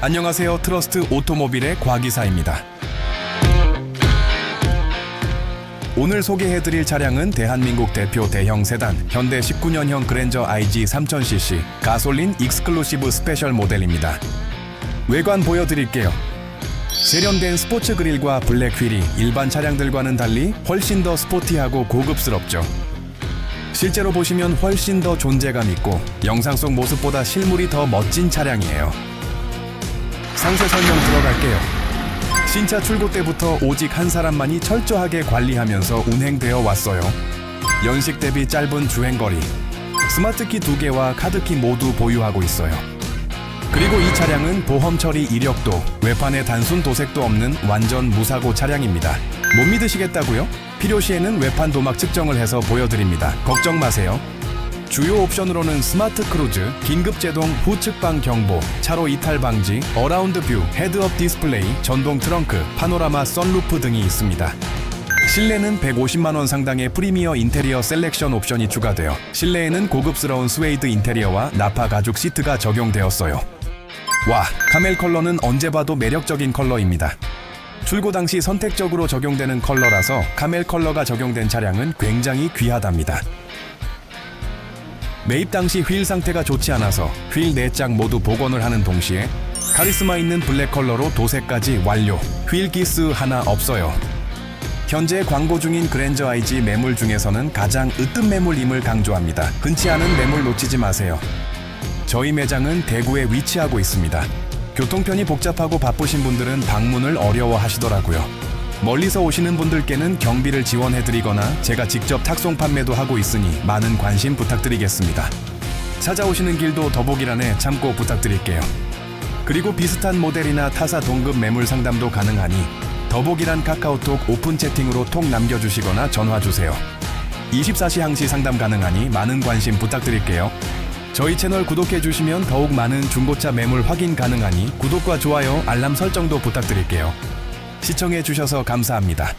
안녕하세요. 트러스트 오토모빌의 과기사입니다. 오늘 소개해드릴 차량은 대한민국 대표 대형 세단 현대 19년형 그랜저 IG 3000cc 가솔린 익스클루시브 스페셜 모델입니다. 외관 보여드릴게요. 세련된 스포츠 그릴과 블랙 휠이 일반 차량들과는 달리 훨씬 더 스포티하고 고급스럽죠. 실제로 보시면 훨씬 더 존재감 있고 영상 속 모습보다 실물이 더 멋진 차량이에요. 상세 설명 들어갈게요. 신차 출고 때부터 오직 한 사람만이 철저하게 관리하면서 운행되어 왔어요. 연식 대비 짧은 주행거리, 스마트키 두 개와 카드키 모두 보유하고 있어요. 그리고 이 차량은 보험 처리 이력도 외판에 단순 도색도 없는 완전 무사고 차량입니다. 못 믿으시겠다고요? 필요시에는 외판 도막 측정을 해서 보여드립니다. 걱정 마세요. 주요 옵션으로는 스마트 크루즈, 긴급 제동 후측방 경보, 차로 이탈 방지, 어라운드 뷰, 헤드업 디스플레이, 전동 트렁크, 파노라마 썬루프 등이 있습니다. 실내는 150만 원 상당의 프리미어 인테리어 셀렉션 옵션이 추가되어 실내에는 고급스러운 스웨이드 인테리어와 나파 가죽 시트가 적용되었어요. 와, 카멜 컬러는 언제 봐도 매력적인 컬러입니다. 출고 당시 선택적으로 적용되는 컬러라서 카멜 컬러가 적용된 차량은 굉장히 귀하답니다. 매입 당시 휠 상태가 좋지 않아서 휠네짝 모두 복원을 하는 동시에 카리스마 있는 블랙 컬러로 도색까지 완료. 휠 기스 하나 없어요. 현재 광고 중인 그랜저 IG 매물 중에서는 가장 으뜸 매물임을 강조합니다. 흔치 않은 매물 놓치지 마세요. 저희 매장은 대구에 위치하고 있습니다. 교통편이 복잡하고 바쁘신 분들은 방문을 어려워하시더라고요. 멀리서 오시는 분들께는 경비를 지원해드리거나 제가 직접 탁송 판매도 하고 있으니 많은 관심 부탁드리겠습니다. 찾아오시는 길도 더보기란에 참고 부탁드릴게요. 그리고 비슷한 모델이나 타사 동급 매물 상담도 가능하니 더보기란 카카오톡 오픈 채팅으로 톡 남겨주시거나 전화 주세요. 24시 항시 상담 가능하니 많은 관심 부탁드릴게요. 저희 채널 구독해 주시면 더욱 많은 중고차 매물 확인 가능하니 구독과 좋아요, 알람 설정도 부탁드릴게요. 시청해 주셔서 감사합니다.